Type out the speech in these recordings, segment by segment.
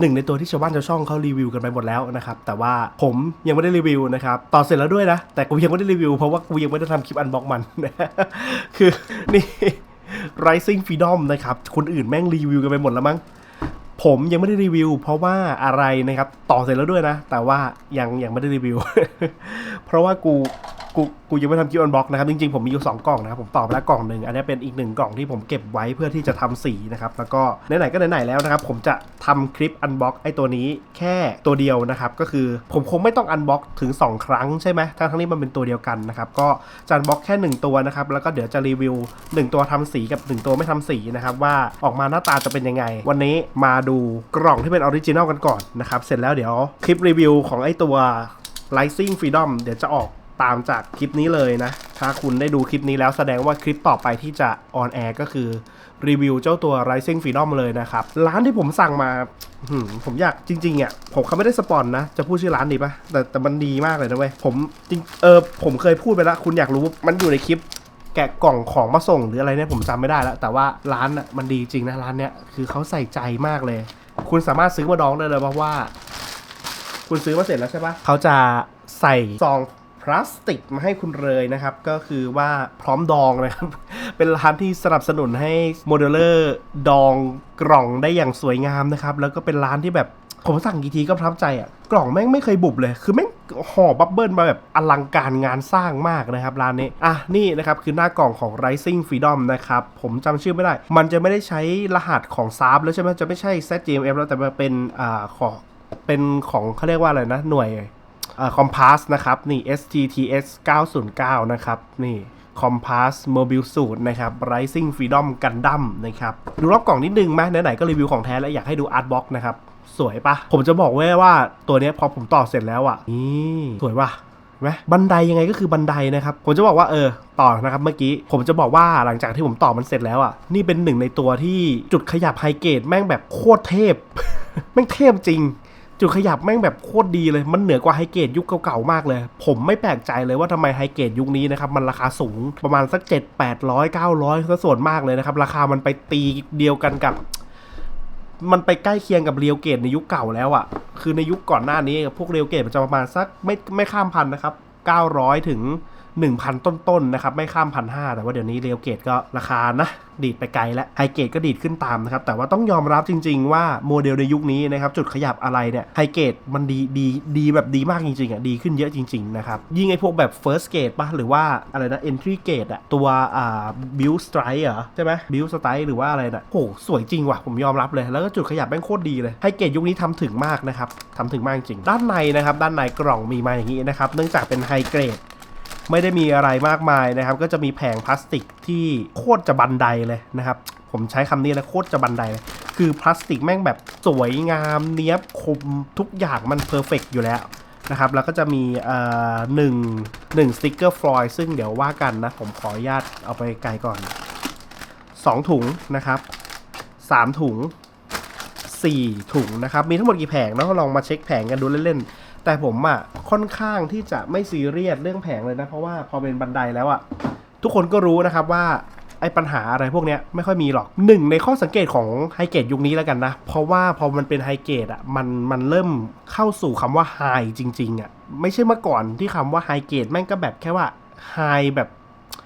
หนึ่งในตัวที่ชาวบ้านชาวช่องเขารีวิวกันไปหมดแล้วนะครับ แต่ว่าผมยังไม่ได้รีวิวนะครับ ต่อเสร็จแล้วด้วยนะ แต่กูยังไม่ได้รีวิว เพราะว่ากูยังไม่ได้ทำคลิปอันบล็อกมันคือนี่ Rising Freedom นะครับ คนอื่นแม่งรีวิวกันไปหมดแล้วมั้งผมยังไม่ได้รีวิว เพราะว่าอะไรนะครับ ต่อเสร็จแล้วด้วยนะ แต่ว่ายังยังไม่ได้รีวิว เพราะว่ากู กูกูยังไม่ทำคลิปอันบ็อกนะครับจริงๆผมมีอยู่ 2 กล่องนะครับผมตอบไปแล้วกล่องหนึ่งอันนี้เป็นอีกหนึ่งกล่องที่ผมเก็บไว้เพื่อที่จะทำสีนะครับแล้วก็ไหนๆก็ไหนๆแล้วนะครับผมจะทำคลิปอันบ็อกไอ้ตัวนี้แค่ตัวเดียวนะครับก็คือผมคงไม่ต้องอันบ็อกถึง 2 ครั้งใช่ไหมทั้งทั้งนี้มันเป็นตัวเดียวกันนะครับก็จะอันบ็อกแค่ 1 ตัวนะครับแล้วก็เดี๋ยวจะรีวิว 1 ตัวทำสีกับ 1 ตัวไม่ทำสีนะครับว่าออกมาหน้าตาจะเป็นยังไง วันนี้มาดูกล่องที่เป็นออริจินอลกันก่อนนะครับเสร็จแล้วเดี๋ยวคลิปรีวิวของไอ้ตัว Rising Freedom เดี๋ยวจะออก ตามจากคลิปนี้เลยนะ ถ้าคุณได้ดูคลิปนี้แล้วแสดงว่าคลิปต่อไปที่จะออนแอร์ก็คือรีวิวเจ้าตัว Rising Freedom เลยนะครับ ร้านที่ผมสั่งมาผมอยากจริงๆอะผมเขาไม่ได้สปอนนะ จะพูดชื่อร้านดีปะแต่แต่มันดีมากเลยนะเว้ย ผมจริงเออผมเคยพูดไปแล้ว คุณอยากรู้มันอยู่ในคลิปแกะกล่องของมาส่งหรืออะไรเนี่ยผมจำไม่ได้แล้ว แต่ว่าร้านอะมันดีจริงนะร้านเนี้ยคือเขาใส่ใจมากเลย คุณสามารถซื้อมาดองได้เลยเพราะว่า คุณซื้อมาเสร็จแล้วใช่ปะเขาจะใส่ซอง ลาสติกมาให้คุณเลยนะครับ ก็คือว่าพร้อมดองนะครับ เป็นร้านที่สนับสนุนให้โมเดลเลอร์ดองกล่องได้อย่างสวยงามนะครับ แล้วก็เป็นร้านที่แบบผมสั่งกี่ทีก็ประทับใจอะกล่องแม่งไม่เคยบุบเลย คือแม่งห่อบับเบิลมาแบบอลังการงานสร้างมากนะครับร้านนี้ อะ นี่นะครับ คือหน้ากล่องของ Rising Freedom นะครับ ผมจำชื่อไม่ได้ มันจะไม่ได้ใช้รหัสของซาร์แล้วใช่ไหมจะไม่ใช่ ZGMF แล้วแต่มันเป็นอ่าขอเป็นของเขาเรียกว่าอะไรนะ หน่วย คอมพาสนะครับ นี่ SGTS 909 นะครับ นี่คอมพาสโมบิลสูตรนะครับ Rising Freedom Gundam นะครับ ดูรอบกล่องนิดนึงไหมไหนๆก็รีวิวของแท้แล้วอยากให้ดูอาร์ตบ็อกนะครับ สวยปะผมจะบอกไว้ว่าตัวนี้พอผมต่อเสร็จแล้วอะนี่สวยปะไหมบันไดยังไงก็คือบันไดนะครับ ผมจะบอกว่าเออต่อนะครับเมื่อกี้ ผมจะบอกว่าหลังจากที่ผมต่อมันเสร็จแล้วอะนี่เป็นหนึ่งในตัวที่จุดขยับไฮเกรดแม่งแบบโคตรเทพ แม่งเทพจริง จุดขยับแม่งแบบโคตรดีเลย มันเหนือกว่าไฮเกรดยุคเก่าๆมากเลย ผมไม่แปลกใจเลยว่าทำไมไฮเกรดยุคนี้นะครับ มันราคาสูงประมาณสัก 7 8 0 0 900ซะส่วนมากเลยนะครับ ราคามันไปตีเดียวกันกับ มันไปใกล้เคียงกับเรียวเกตในยุคเก่าแล้วอะ่ะ คือในยุคก่อนหน้านี้พวกเรียวเกตมันจะประมาณสักไม่ไม่ข้ามพันนะครับ900ถึง 1,000 ต้นๆนะครับไม่ข้ามพันห้าแต่ว่าเดี๋ยวนี้เรียวเกตก็ราคานะดีดไปไกลแล้วไฮเกตก็ดีดขึ้นตามนะครับแต่ว่าต้องยอมรับจริง ๆ ว่าโมเดลในยุคนี้นะครับจุดขยับอะไรเนี่ยไฮเกตมันดีดีดีแบบดีมากจริงๆอะดีขึ้นเยอะจริงๆนะครับยิ่งไอ้พวกแบบ first gate ป่ะหรือว่าอะไรนะ entry gate อะตัวอ่า build strike เหรอใช่ไหม build strike หรือว่าอะไรนะโหสวยจริงว่ะผมยอมรับเลย แล้วก็จุดขยับแม่งโคตรดีเลยไฮเกตยุคนี้ทำถึงมากนะครับทำถึงมากจริง ด้านในนะครับด้านในกล่องมีมาอย่างนี้นะครับเนื่องจากเป็นไฮเกรด ไม่ได้มีอะไรมากมายนะครับ ก็จะมีแผงพลาสติกที่โคตรจะบันไดเลยนะครับ ผมใช้คำนี้นะโคตรจะบันไดเลยคือพลาสติกแม่งแบบสวยงามเนี้ยบคมทุกอย่างมันเพอร์เฟกอยู่แล้วนะครับแล้วก็จะมีเอ่อหนึ่งหนึ่งสติกเกอร์ฟลอยซึ่งเดี๋ยวว่ากันนะ ผมขออนุญาตเอาไปไกลก่อน 2 ถุงนะครับ 3 ถุง 4 ถุงนะครับ มีทั้งหมดกี่แผงเนาะลองมาเช็คแผงกันดูเล่นๆ แต่ผมอะค่อนข้างที่จะไม่ซีเรียสเรื่องแผงเลยนะ เพราะว่าพอเป็นบันไดแล้วอะ ทุกคนก็รู้นะครับว่าไอ้ปัญหาอะไรพวกเนี้ยไม่ค่อยมีหรอกหนึ่งในข้อสังเกตของไฮเกตยุคนี้แล้วกันนะ เพราะว่าพอมันเป็นไฮเกตอะมันมันเริ่มเข้าสู่คำว่าไฮจริง ๆ อะ ไม่ใช่เมื่อก่อนที่คำว่าไฮเกตแม่งก็แบบแค่ว่าไฮแบบ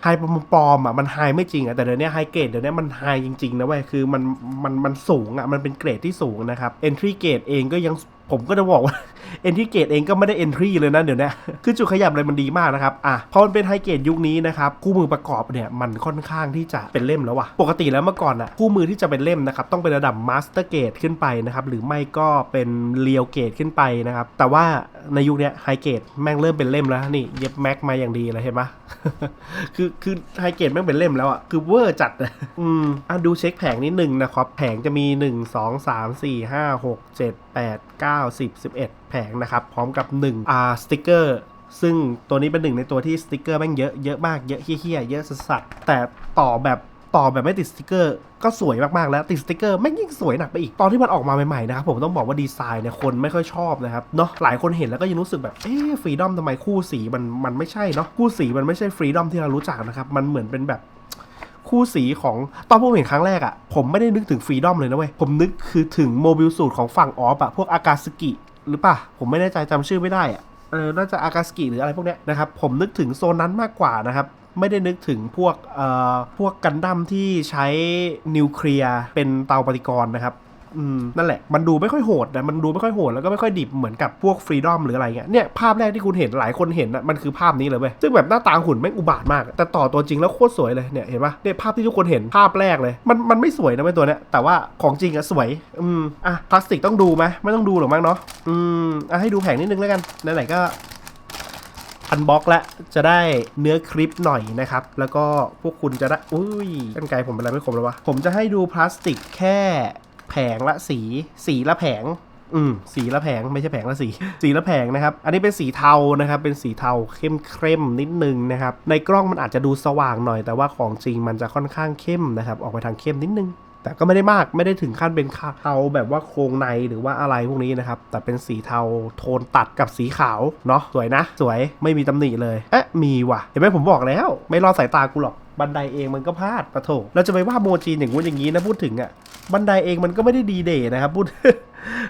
ไฮปลอมๆอะมันไฮไม่จริงอะแต่เดี๋ยวนี้ไฮเกรดเดี๋ยวนี้มันไฮจริงๆนะเว้ยคือมันมันมันสูงอะมันเป็นเกรดที่สูงนะครับ entry gate เองก็ยังผมก็จะบอกว่า เอนทีเกตเองก็ไม่ได้เอนทรีเลยนะเดี๋ยวนี้คือจุดขยับอะไรมันดีมากนะครับอะพอมันเป็นไฮเกตยุคนี้นะครับคู่มือประกอบเนี่ยมันค่อนข้างที่จะเป็นเล่มแล้วว่ะปกติแล้วเมื่อก่อนอะคู่มือที่จะเป็นเล่มนะครับต้องเป็นระดับมาสเตอร์เกตขึ้นไปนะครับหรือไม่ก็เป็นเรียวเกตขึ้นไปนะครับแต่ว่า ในยุคนี้ไฮเกรดแม่งเริ่มเป็นเล่มแล้วนี่เย็บแม็กมาอย่างดีเลยเห็นปะคือคือไฮเกรดแม่งเป็นเล่มแล้วอะคือเวอร์จัดอะอืมอะดูเช็คแผงนิดนึงนะครับ แผงจะมี 1 2 3 4 5 6 7 8 9 10 11 แผงนะครับ พร้อมกับ1อ่าสติกเกอร์ซึ่งตัวนี้เป็นหนึ่งในตัวที่สติกเกอร์แม่งเยอะเยอะมากเยอะเฮี้ยๆเยอะสัสแต่ต่อแบบ ต่อแบบไม่ติดสติกเกอร์ก็สวยมากๆแล้วติดสติกเกอร์แม่ยิ่งสวยหนักไปอีกตอนที่มันออกมาใหม่ๆนะครับผมต้องบอกว่าดีไซน์เนี่ยคนไม่ค่อยชอบนะครับเนาะหลายคนเห็นแล้วก็ยังรู้สึกแบบเอ๊ฟรีดอมทำไมคู่สีมันมันไม่ใช่เนาะคู่สีมันไม่ใช่ฟรีดอมที่เรารู้จักนะครับมันเหมือนเป็นแบบคู่สีของตอนผมเห็นครั้งแรกอะผมไม่ได้นึกถึงฟรีดอมเลยนะเว้ยผมนึกคือถึงโมบิลสูตรของฝั่งออฟอะพวกอากาสกิหรือปะผมไม่แน่ใจจำชื่อไม่ได้อะเออน่าจะอากาสกิหรืออะไรพวกเนี้ยนะครับผมนึกถึงโซนนั้นมากกว่านะครับ ไม่ได้นึกถึงพวกเอ่อพวกกันดั้มที่ใช้นิวเคลียร์เป็นเตาปฏิกรณ์นะครับอืมนั่นแหละ มันดูไม่ค่อยโหดนะ มันดูไม่ค่อยโหด แล้วก็ไม่ค่อยดิบเหมือนกับพวกฟรีดอมหรืออะไรเงี้ย เนี่ยภาพแรกที่คุณเห็นหลายคนเห็นนะมันคือภาพนี้เลยเว้ย ซึ่งแบบหน้าตาหุ่นแม่งอุบาทมาก แต่ต่อตัวจริงแล้วโคตรสวยเลย เนี่ยเห็นปะเนี่ยภาพที่ทุกคนเห็นภาพแรกเลย มันมันไม่สวยนะไอ้ตัวเนี้ย แต่ว่าของจริงอะสวย อืม อะพลาสติกต้องดูไหมไม่ต้องดูหรอกมั้งเนาะ อืม อะให้ดูแผงนิดนึงแล้วกัน ไหนๆก็ อันบ็อกแล้วจะได้เนื้อคลิปหน่อยนะครับ แล้วก็พวกคุณจะได้ อุ้ยกันไกลผมเป็นอะไรไม่คมแล้ววะ ผมจะให้ดูพลาสติกแค่แผงละสี สีละแผงอืมสีละแผงไม่ใช่แผงละสี สีละแผงนะครับ อันนี้เป็นสีเทานะครับ เป็นสีเทาเข้มเข้มๆนิดนึงนะครับ ในกล้องมันอาจจะดูสว่างหน่อย แต่ว่าของจริงมันจะค่อนข้างเข้มนะครับ ออกไปทางเข้มนิดนึง แต่ก็ไม่ได้มากไม่ได้ถึงขั้นเป็นเทาแบบว่าโครงในหรือว่าอะไรพวกนี้นะครับ แต่เป็นสีเทาโทนตัดกับสีขาวเนาะสวยนะ สวยไม่มีตำหนิเลยเอ๊ะมีว่ะเห็นไหมผมบอกแล้ว ไม่รอสายตากูหรอกบันไดเองมันก็พลาดปะโถเราจะไปว่าโมจีนอย่างงู้นอย่างนี้นะพูดถึงอะ่ะบันไดเองมันก็ไม่ได้ดีเดย์นะครับพูด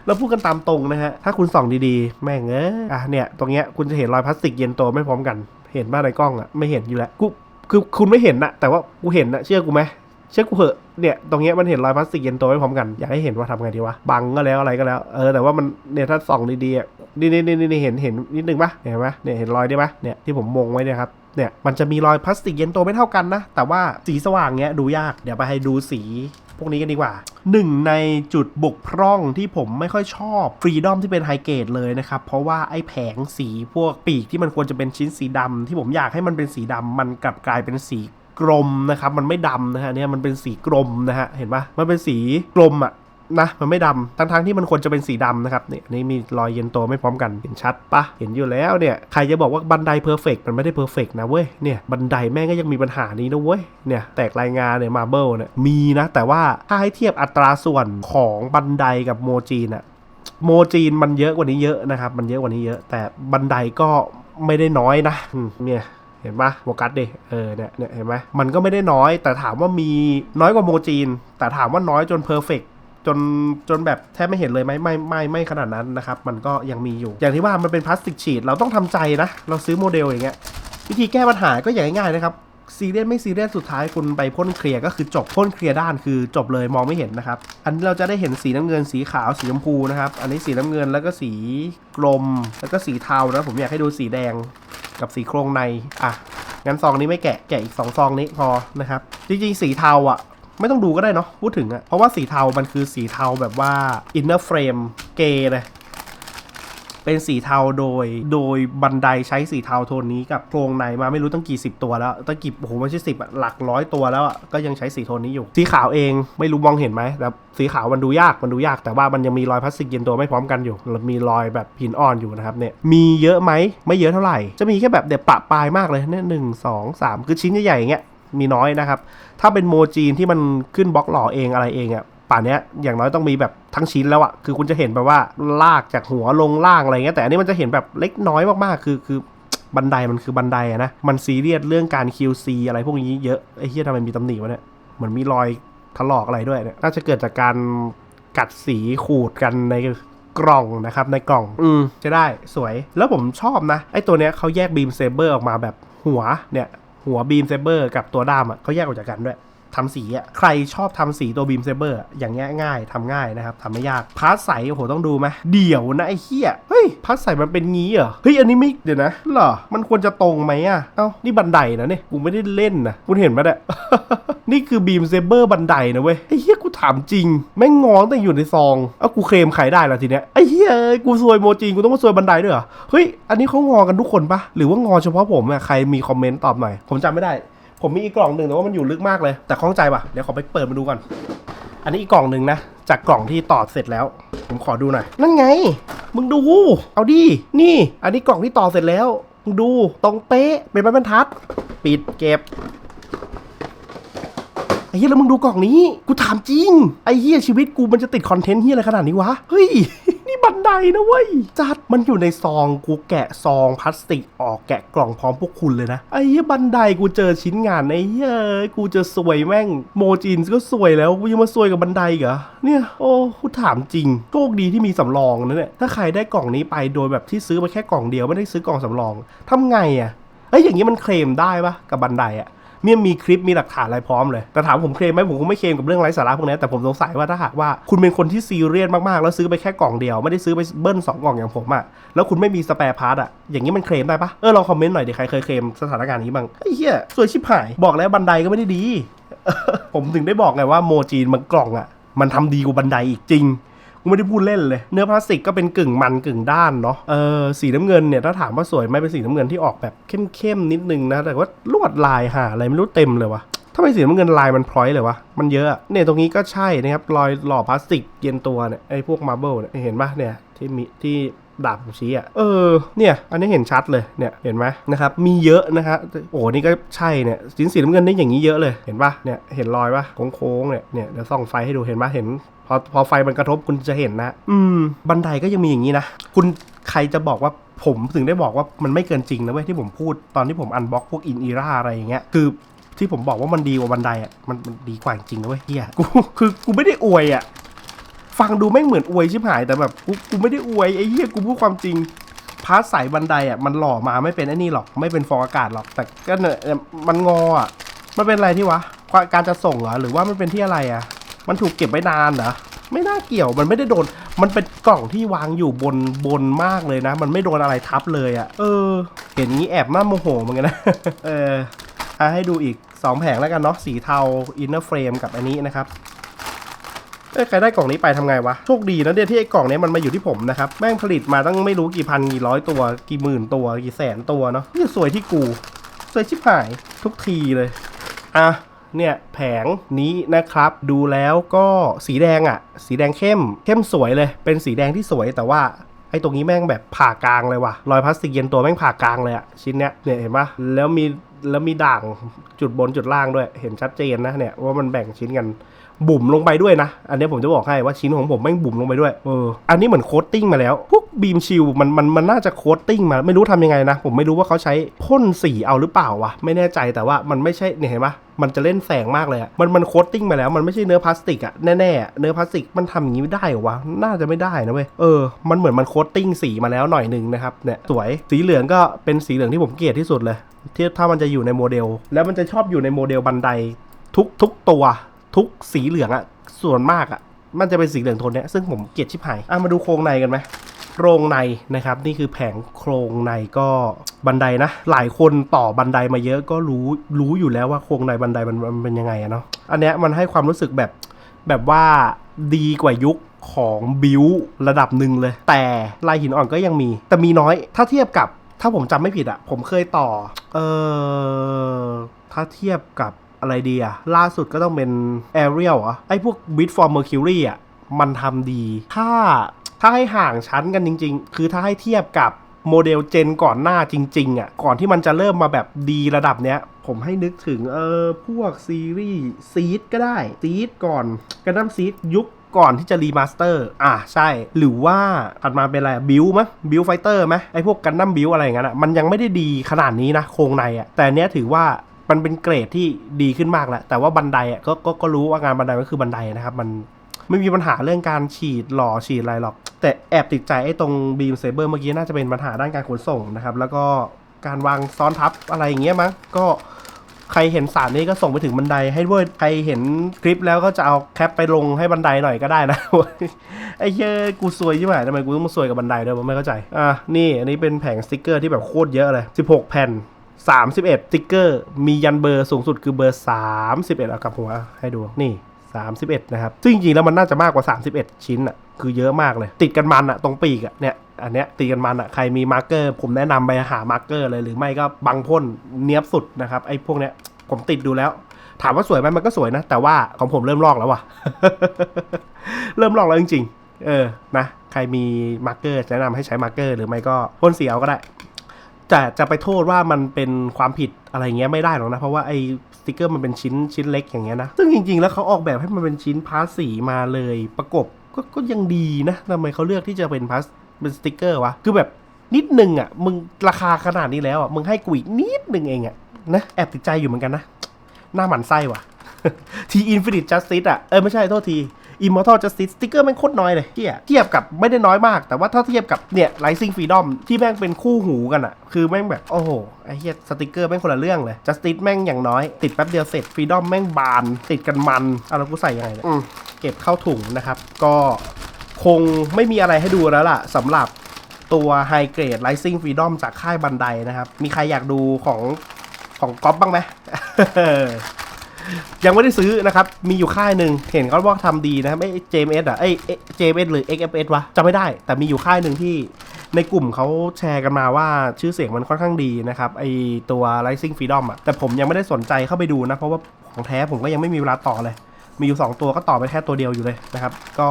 เราพูดกันตามตรงนะฮะถ้าคุณส่องดีๆ แม่งเอ้อะเนี่ยตรงเนี้ยคุณจะเห็นรอยพลาสติกเย็นตัวไม่พร้อมกัน เห็นบ้างในกล้องอะ่ะไม่เห็นอยู่แล้วกูคือคุณไม่เห็นนะแต่ว่ากูเห็นนะเชื่อกูไหม เชื่อกูเหอะเนี่ยตรงเนี้ยมันเห็นรอยพลาสติกเย็นตัวไม่พร้อมกัน อยากให้เห็นว่าทำไงดีวะบังก็แล้วอะไรก็แล้วเออแต่ว่ามันเนี่ยถ้าส่องดีๆนี่นี่นี่นี่เห็นเห็นนิดนึงปะเห็นไหมเนี่ยเห็นรอยได้ปะเนี่ยที่ผมมงไว้เนี่ยครับเนี่ยมันจะมีรอยพลาสติกเย็นตัวไม่เท่ากันนะ แต่ว่าสีสว่างเนี้ยดูยากเดี๋ยวไปให้ดูสีพวกนี้กันดีกว่าหนึ่งในจุดบกพร่องที่ผมไม่ค่อยชอบฟรีดอมที่เป็นไฮเกรดเลยนะครับ เพราะว่าไอ้แผงสีพวกปีกที่มันควรจะเป็นชิ้นสีดำที่ผมอยากให้มันเป็นสีดำมันกลับกลายเป็นสี กรมนะครับ มันไม่ดำนะฮะเนี่ยมันเป็นสีกรมนะฮะเห็นปะมันเป็นสีกรมอะนะมันไม่ดำทั้งๆที่มันควรจะเป็นสีดำนะครับเนี่ยนี่มีรอยเย็นตัวไม่พร้อมกันเห็นชัดปะเห็นอยู่แล้วเนี่ยใครจะบอกว่าบันไดเพอร์เฟกมันไม่ได้เพอร์เฟกนะเว้ยเนี่ยบันไดแม่งก็ยังมีปัญหานี้นะเว้ยเนี่ยแตกรายงานเนี่ยมาเบิลเนี่ยมีนะแต่ว่าถ้าให้เทียบอัตราส่วนของบันไดกับโมจีนอะโมจีนมันเยอะกว่านี้เยอะนะครับมันเยอะกว่านี้เยอะ แต่บันไดก็ไม่ได้น้อยนะเนี่ย เห็นปะโฟกัสดิเออเนี่ยเนี่ยเห็นไหมมันก็ไม่ได้น้อย แต่ถามว่ามีน้อยกว่าโมจีน แต่ถามว่าน้อยจนเพอร์เฟกจนจนแบบแทบไม่เห็นเลยไหมไม่ไม่ไม่ขนาดนั้นนะครับ มันก็ยังมีอยู่ อย่างที่ว่ามันเป็นพลาสติกฉีดเราต้องทำใจนะ เราซื้อโมเดลอย่างเงี้ยวิธีแก้ปัญหาก็อย่างง่ายๆนะครับ ซีเรียสไม่ซีเรียสสุดท้ายคุณไปพ่นเคลียร์ก็คือจบพ่นเคลียร์ด้านคือจบเลยมองไม่เห็นนะครับ อันนี้เราจะได้เห็นสีน้ำเงินสีขาวสีชมพูนะครับ อันนี้สีน้ำเงินแล้วก็สีกลม แล้วก็สีเทานะผมอยากให้ดูสีแดงกับสีโครงในอะงั้นซองนี้ไม่แกะแกะอีก2ซองนี้พอนะครับ จริงๆ สีเทาอะ ไม่ต้องดูก็ได้เนาะพูดถึงอะเพราะว่าสีเทามันคือสีเทาแบบว่า inner frame เกย์เลย เป็นสีเทาโดย โดยบันไดใช้สีเทาโทนนี้กับโครงในมาไม่รู้ตั้งกี่สิบตัวแล้วตั้งกี่โอ้โหไม่ใช่สิบหลักร้อยตัวแล้วอะก็ยังใช้สีโทนนี้อยู่ สีขาวเองไม่รู้มองเห็นไหมแต่สีขาวมันดูยากมันดูยากแต่ว่ามันยังมีรอยพลาสติกเย็นตัวไม่พร้อมกันอยู่แล้วมีรอยแบบหินอ่อนอยู่นะครับเนี่ยมีเยอะไหมไม่เยอะเท่าไหร่ จะมีแค่แบบเด็ดประปรายมากเลยเนี่ยหนึ่งสองสามคือชิ้นใหญ่ๆอย่างเงี้ยมีน้อยนะครับ ถ้าเป็นโมจีนที่มันขึ้นบล็อกหล่อเองอะไรเองอะ ป่านนี้อย่างน้อยต้องมีแบบทั้งชิ้นแล้วอะคือคุณจะเห็นแบบว่าลากจากหัวลงล่างอะไรเงี้ยแต่อันนี้มันจะเห็นแบบเล็กน้อยมากๆคือคือบันไดมันคือบันไดนะ มันซีเรียสเรื่องการ QC อะไรพวกนี้เยอะ ไอ้เหี้ยทำไมมีตำหนิวะเนี่ย เหมือนมีรอยถลอกอะไรด้วยเนี่ย น่าจะเกิดจากการกัดสีขูดกันในกล่องนะครับ ในกล่อง อืมจะได้สวย แล้วผมชอบนะ ไอ้ตัวเนี้ยเขาแยกบีมเซเบอร์ออกมาแบบหัวเนี่ย หัวบีมเซเบอร์กับตัวด้ามอะเขาแยกออกจากกันด้วย ทำสีอะใครชอบทำสีตัวบีมเซเบอร์อย่างเงี้ยง่ายทำง่ายนะครับทำไม่ยากพาร์ทใสโอ้โหต้องดูไหมเดี๋ยวนะไอ้เหี้ยเฮ้ยพาร์ทใสมันเป็นงี้เหรอเฮ้ยอันนี้ไม่เดี๋ยวนะเหรอมันควรจะตรงไหมอะเอ้านี่บันไดนะเนี่ยกูไม่ได้เล่นนะคุณเห็นปะเนี่ยนี่คือบีมเซเบอร์บันไดนะเว้ยไอ้เหี้ยกูถามจริง แม่งงอนแต่อยู่ในซองเอ้ากูเคลมขายได้ล้วทีเนี้ยไอ้เหี้ยเอ้ยกูซวยโมจริงกูต้องมาซวยบันไดด้วยเหรอเฮ้ยอันนี้เขางอกันทุกคนปะหรือว่างอเฉพาะผมอะใครมีคอมเมนต์ตอบหน่อยผมจำไม่ได้ ผมมีอีกกล่องหนึ่งแต่ว่ามันอยู่ลึกมากเลย แต่ข้องใจป่ะ เดี๋ยวขอไปเปิดมาดูก่อน อันนี้อีกกล่องหนึ่งนะ จากกล่องที่ตอดเสร็จแล้ว ผมขอดูหน่อย นั่นไง มึงดู เอาดิ นี่ อันนี้กล่องที่ตอดเสร็จแล้ว มึงดู ตรงเป๊ะ เป็นไม้บรรทัด ปิดเก็บ ไอ้เหี้ยแล้วมึงดูกล่องนี้ กูถามจริง ไอ้เหี้ยชีวิตกูมันจะติดคอนเทนต์เหี้ยอะไรขนาดนี้วะ เฮ้ย นี่บันไดนะเว้ย จัด มันอยู่ในซอง กูแกะซองพลาสติกออกแกะกล่องพร้อมพวกคุณเลยนะ ไอ้เหี้ยบันไดกูเจอชิ้นงานไอ้เหี้ยกูจะสวยแม่ง โมจินก็สวยแล้ว กูยังมาสวยกับบันไดเหรอ เนี่ย โอ้ กูถามจริง โชคดีที่มีสำรองนะเนี่ย ถ้าใครได้กล่องนี้ไปโดยแบบที่ซื้อมาแค่กล่องเดียวไม่ได้ซื้อกล่องสำรองทำไงอะเอ้ยอย่างนี้มันเคลมได้ปะกับบันไดอะ เนี่ยมีคลิปมีหลักฐานอะไรพร้อมเลย แต่ถามผมเคลมไหมผมคงไม่เคลมกับเรื่องไร้สาระพวกนี้แต่ผมสงสัยว่าถ้าหากว่าคุณเป็นคนที่ซีเรียสมากๆ แล้วซื้อไปแค่กล่องเดียวไม่ได้ซื้อไปเบิ้ลสองกล่องอย่างผมอะแล้วคุณไม่มีสแปร์พาร์ตอะอย่างนี้มันเคลมได้ปะเออลองคอมเมนต์หน่อยดิใครเคยเคลมสถานการณ์นี้บ้างไอ้เหี้ยสวยชิบหายบอกแล้วบันไดก็ไม่ได้ดี ผมถึงได้บอกไงว่าโมจีนมันกล่องอะมันทำดีกว่าบันไดอีกจริง กูไม่ได้พูดเล่นเลย เนื้อพลาสติกก็เป็นกึ่งมันกึ่งด้านเนาะเออสีน้ำเงินเนี่ยถ้าถามว่าสวยไหมเป็นสีน้ำเงินที่ออกแบบเข้มๆนิดนึงนะแต่ว่าลวดลายหาอะไรไม่รู้เต็มเลยวะทำไมสีน้ำเงินลายมันพร้อยเลยวะ มันเยอะอะเนี่ยตรงนี้ก็ใช่นะครับ รอยหล่อพลาสติกเย็นตัวเนี่ย ไอ้พวกมาร์เบิลเนี่ย เห็นปะเนี่ยที่มีที่ ดาบชี้อะ เออ เนี่ย อันนี้เห็นชัดเลย เนี่ย เห็นไหมนะครับ มีเยอะนะครับ โอ้นี่ก็ใช่เนี่ยสินสีน้ำเงินนี่อย่างนี้เยอะเลย เห็นปะเนี่ย เห็นรอยปะโค้งๆ เนี่ย เนี่ย เดี๋ยวส่องไฟให้ดู เห็นปะเห็น พอ พอไฟมันกระทบคุณจะเห็นนะ อืม บันไดก็ยังมีอย่างนี้นะ คุณใครจะบอกว่าผมถึงได้บอกว่ามันไม่เกินจริงนะเว้ยที่ผมพูดตอนที่ผมอันบ็อกพวกอินอีราอะไรอย่างเงี้ย คือที่ผมบอกว่ามันดีกว่าบันไดอะ มันมันดีกว่าจริงนะเว้ยเฮียกูคือกูไม่ได้อวยอะ ฟังดูแม่เหมือนอวยชิบหายแต่แบบกูกูไม่ได้อวยไอ้เหี้ยกูพูดความจริง พาร์ทสายบันไดอะมันหล่อมาไม่เป็นไอ้นี่หรอกไม่เป็นฟองอากาศหรอก แต่ก็เนี่ยมันงออะมันเป็นอะไรที่วะการจะส่งเหรอหรือว่ามันเป็นที่อะไรอะ มันถูกเก็บไว้นานเหรอไม่น่าเกี่ยวมันไม่ได้โดน มันเป็นกล่องที่วางอยู่บนบนมากเลยนะ มันไม่โดนอะไรทับเลยอะ่ะ เออ เห็นงี้แอบน่าโมโหเหมือนกันนะ เอออะให้ดูอีก 2 แผงแล้วกันเนาะสีเทาอินเนอร์เฟรมกับอันนี้นะครับ เอ้ใครได้กล่องนี้ไปทำไงวะ โชคดีนะเดี๋ยวที่ไอ้กล่องนี้มันมาอยู่ที่ผมนะครับ แม่งผลิตมาตั้งไม่รู้กี่พันกี่ร้อยตัว กี่หมื่นตัวกี่แสนตัวเนาะนี่สวยที่กู สวยชิบหายทุกทีเลย อะเนี่ยแผงนี้นะครับดูแล้วก็สีแดงอะ่ะ สีแดงเข้ม เข้มสวยเลย เป็นสีแดงที่สวยแต่ว่าไอ้ตรงนี้แม่งแบบผ่ากลางเลยว่ะรอยพลาสติกเย็นตัวแม่งผ่ากลางเลยอะชิ้นเนี้ยเนี่ยเห็นปะแล้วมีแล้วมีด่างจุดบนจุดล่างด้วย เห็นชัดเจนนะเนี่ยว่ามันแบ่งชิ้นกัน บุ๋มลงไปด้วยนะ อันนี้ผมจะบอกให้ว่าชิ้นของผมแม่งบุ๋มลงไปด้วยเอออันนี้เหมือนโคตติ้งมาแล้ว พวกบีมชิลมันมันมันน่าจะโคตติ้งมาไม่รู้ทำยังไงนะ ผมไม่รู้ว่าเขาใช้พ่นสีเอาหรือเปล่าวะไม่แน่ใจแต่ว่ามันไม่ใช่เนี่ยเห็นปะมันจะเล่นแสงมากเลยอะมันมันโคตติ้งมาแล้ว มันไม่ใช่เนื้อพลาสติกอะแน่ๆ เนื้อพลาสติกมันทำอย่างนี้ไม่ได้หรอวะ น่าจะไม่ได้นะเว้ย เออ มันเหมือนมันโคตติ้งสีมาแล้วหน่อยหนึ่งนะครับ เนี่ย สวย สีเหลืองก็เป็นสีเหลืองที่ผมเกลียดที่สุดเลย ที่ถ้ามันจะอยู่ในโมเดล แล้วมันจะชอบอยู่ในโมเดลบันไดทุกทุกตัว ทุกสีเหลืองอะส่วนมากอะมันจะเป็นสีเหลืองโทนเนี้ยซึ่งผมเกลียดชิบหายอะมาดูโครงในกันไหมโครงในนะครับ นี่คือแผงโครงในก็บันไดนะ หลายคนต่อบันไดมาเยอะก็รู้รู้อยู่แล้วว่าโครงในบันไดมันมันเป็นยังไงอะเนาะอันเนี้ยมันให้ความรู้สึกแบบแบบว่าดีกว่ายุคของบิวระดับหนึ่งเลย แต่ลายหินอ่อนก็ยังมี แต่มีน้อย ถ้าเทียบกับถ้าผมจำไม่ผิดอะผมเคยต่อ เออถ้าเทียบกับ อะไรดีอะล่าสุดก็ต้องเป็น Ariel อะไอพวก Bit for Mercury อะมันทำดี ถ้าถ้าให้ห่างชั้นกันจริง ๆ คือถ้าให้เทียบกับโมเดลเจนก่อนหน้าจริงๆอะก่อนที่มันจะเริ่มมาแบบดีระดับเนี้ย ผมให้นึกถึงเออพวกซีรีส์ซีดก็ได้ซีดก่อนกันดั้มซีดยุคก่อนที่จะรีมาสเตอร์ อะใช่ หรือว่าถัดมาเป็นอะไรบิวมั้ยบิวไฟเตอร์ไหมไอพวกกันดั้มบิวอะไรอย่างเงี้ยอะมันยังไม่ได้ดีขนาดนี้นะ โครงในอะ แต่เนี้ยถือว่า มันเป็นเกรดที่ดีขึ้นมากแล้วแต่ว่าบันไดอะก็ก็ก็รู้ว่างานบันไดก็คือบันไดนะครับ มันไม่มีปัญหาเรื่องการฉีดหล่อฉีดอะไรหรอก แต่แอบติดใจไอ้ตรงบีมเซเบอร์เมื่อกี้น่าจะเป็นปัญหาด้านการขนส่งนะครับ แล้วก็การวางซ้อนทับอะไรอย่างเงี้ยมั้งก็ใครเห็นสารนี้ก็ส่งไปถึงบันไดให้ด้วยใครเห็นคลิปแล้วก็จะเอาแคปไปลงให้บันไดหน่อยก็ได้นะ ไอ้เหี้ยกูซวยใช่ไหมทำไมกูต้องมาซวยกับบันไดด้วยผมไม่เข้าใจ อะนี่อันนี้เป็นแผงสติกเกอร์ที่แบบโคตรเยอะเลย 16 แผ่น 31สติ๊กเกอร์มียันเบอร์สูงสุดคือเบอร์ 31เอากับหัวให้ดูนี่31 นะครับ ซึ่งจริงๆแล้วมันน่าจะมากกว่า 31 ชิ้นอะ คือเยอะมากเลย ติดกันมันอะ ตรงปีกอะ เนี่ย อันเนี้ยติดกันมันอะ ใครมีมาร์กเกอร์ ผมแนะนำไปหามาร์กเกอร์เลย หรือไม่ก็บังพ่นเนี้ยบสุดนะครับ ไอ้พวกเนี้ย ผมติดดูแล้ว ถามว่าสวยไหมมันก็สวยนะ แต่ว่าของผมเริ่มลอกแล้วว่ะ เริ่มลอกแล้วจริงๆ เออ นะ ใครมีมาร์กเกอร์แนะนำให้ใช้มาร์กเกอร์ หรือไม่ก็พ่นสีเอาก็ได้ แต่จะไปโทษว่ามันเป็นความผิดอะไรเงี้ยไม่ได้หรอกนะ เพราะว่าไอ้สติกเกอร์มันเป็นชิ้นชิ้นเล็กอย่างเงี้ยนะ ซึ่งจริงๆ แล้วเขาออกแบบให้มันเป็นชิ้นพาสสีมาเลยประกบก็ก็ยังดีนะทำไมเขาเลือกที่จะเป็นพลาสเป็นสติกเกอร์วะคือแบบนิดนึงอะมึงราคาขนาดนี้แล้วอะมึงให้กูอีกนิดนึงเองอะนะแอบติดใจอยู่เหมือนกันนะ หน้าหมันไส้ว่ะทีอินฟินิตจัสติสอะเออไม่ใช่โทษที Immortal Justice สติกเกอร์แม่งโคตรน้อยเลยเทียเทียบกับไม่ได้น้อยมาก แต่ว่าถ้าเทียบกับเนี่ย Rising Freedom ที่แม่งเป็นคู่หูกันอะคือแม่งแบบโอ้โหไอ้เฮียสติกเกอร์แม่งคนละเรื่องเลย Justice แม่งอย่างน้อย ติดแป๊บเดียวเสร็จ Freedom แม่งบาน ติดกันมันเอาแล้วกูใส่ยังไงเนี่ยอืมเก็บเข้าถุงนะครับ ก็คงไม่มีอะไรให้ดูแล้วล่ะสำหรับตัว High Grade Rising Freedom จากค่ายบันไดนะครับ มีใครอยากดูของของก๊อปบ้างไหม ยังไม่ได้ซื้อนะครับ มีอยู่ค่ายหนึ่งเห็นเขาว่าทำดีนะครับไอ้ JMS อะไอ้ JMS หรือ XFS วะจำไม่ได้ แต่มีอยู่ค่ายหนึ่งที่ในกลุ่มเขาแชร์กันมาว่าชื่อเสียงมันค่อนข้างดีนะครับ ไอตัว Rising Freedom อะ แต่ผมยังไม่ได้สนใจเข้าไปดูนะ เพราะว่าของแท้ผมก็ยังไม่มีเวลาต่อเลย มีอยู่ 2 ตัวก็ต่อไปแค่ตัวเดียวอยู่เลยนะครับ ก็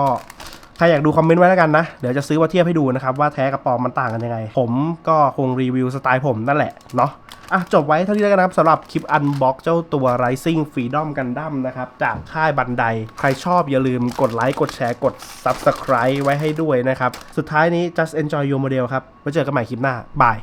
ครอยากดูคอมเมนต์ไว้แล้วกันนะ เดี๋ยวจะซื้อมาเทียบให้ดูนะครับ ว่าแท้กับปลอมมันต่างกันยังไง ผมก็คงรีวิวสไตล์ผมนั่นแหละเนาะอะจบไว้เท่านี้แล้วกันนะครับสำหรับคลิปอันบ็อกเจ้าตัว Rising Freedom Gundam นะครับ จากค่ายบันได ใครชอบอย่าลืมกดไลค์ กดแชร์ กด Subscribe ไว้ให้ด้วยนะครับ สุดท้ายนี้ just enjoy your model ครับไว้เจอกันใหม่คลิปหน้า บาย